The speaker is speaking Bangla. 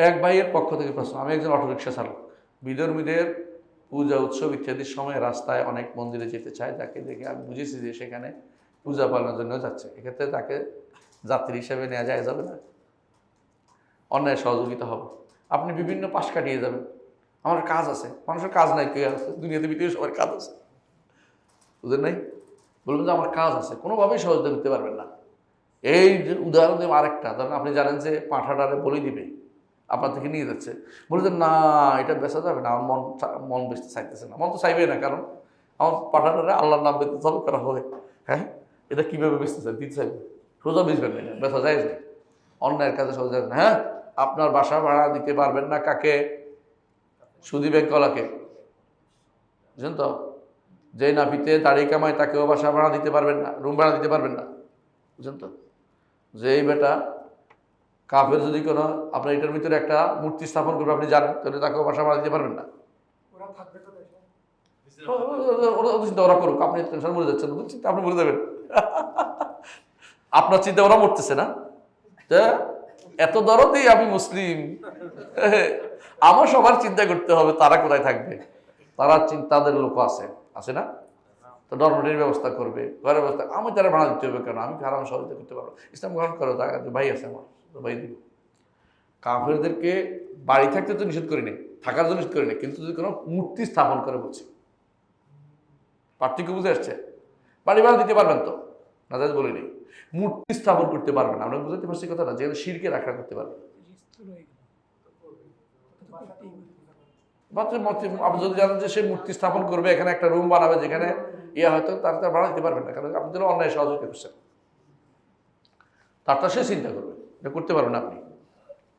এক ভাইয়ের পক্ষ থেকে প্রশ্ন, আমি একজন অটোরিকশা চালক। বিধর্মীদের পূজা, উৎসব ইত্যাদির সময় রাস্তায় অনেক মন্দিরে যেতে চায় যাকে দেখে আমি বুঝেছি যে সেখানে পূজা পালনের জন্য যাচ্ছে। এক্ষেত্রে তাকে যাত্রী হিসেবে নেওয়া যায়, যাবে না। অন্যায় সহযোগিতা হবে। আপনি বিভিন্ন পাশ কাটিয়ে যাবেন। আমার কাজ আছে। মানুষের কাজ নাই কে আছে। দুনিয়াতে পৃথিবীর সবার কাজ আছে। বুঝলেন নাই? বলবেন যে আমার কাজ আছে। কোনোভাবেই সহযোগিতা করতে পারবেন না। এই উদাহরণ দিলাম আরেকটা। ধরেন আপনি জানেন যে পাঁঠাটারে বলি দিবে। আপনার থেকে নিয়ে যাচ্ছে। বলে যে, না, এটা বেচা যাবে না, আমার মন মন বেচতে চাইতেছে না। মন তো চাইবে না, কারণ আমার পাঠাটারে আল্লাহর নাম বেচতে চালু করা হবে হ্যাঁ? এটা কীভাবে বেচতে চাই? দিতে চাইবে? সোজা বেচবেন না বেচা যায় না। অন্যায়ের কাজে সোজা যায় না। হ্যাঁ? আপনার বাসা ভাড়া দিতে পারবেন না কাকে? সুদী ব্যাংকলাকে বুঝলেন তো? যে নাপিতে দাড়ি কামায় তাকেও বাসা ভাড়া দিতে পারবেন না, রুম ভাড়া দিতে পারবেন না। বুঝলেন তো? যে এই বেটা কাফের যদি কোনো আপনার এটার ভিতরে একটা মূর্তি স্থাপন করবে আপনি জানেন তাহলে তাকেও বাসা ভাড়া দিতে পারবেন না। ওরা চিন্তা ওরা করুক আপনি টেনশন মরে যাচ্ছেন চিন্তা আপনি মরে যাবেন আপনার চিন্তা ওরা মরতেছে না? এত দরদেই আমি মুসলিম। আমার সবার চিন্তা করতে হবে তারা কোথায় থাকবে? তারা চিন্তাদের লোক আছে আছে না? তো ডরমেটের ব্যবস্থা করবে, ঘরের ব্যবস্থা, আমি তারা ভাড়া দিতে হবে কেন? আমি হারাম সহযোগিতা করতে পারব ইসলাম গ্রহণ করো টাকা ভাই আছে আমার ভাই দিব। কাফেরদেরকে বাড়ি থাকতে তো নিষেধ করি নাই, থাকার জন্য নিষেধ করি নাই, কিন্তু যদি কোনো মূর্তি স্থাপন করে বলছি, পার্থক্য বুঝে আসছে? বাড়ি ভাড়া দিতে পারবেন তো? না যাই বলি নেই। মূর্তি স্থাপন করতে পারবেন আমরা বুঝতে পারছি কথাটা যেখানে শিরকে রাখা করতে পারবেন। মূর্তি- আপনি যদি জানেন যে সে মূর্তি স্থাপন করবে, এখানে একটা রুম বানাবে, যেখানে ইয়ে হয়তো তার তার ভাড়া দিতে পারবেন না, কারণ আপনি অন্যায় সহযোগিতা করছেন। তারটা সে চিন্তা করবে এটা করতে পারবেন আপনি।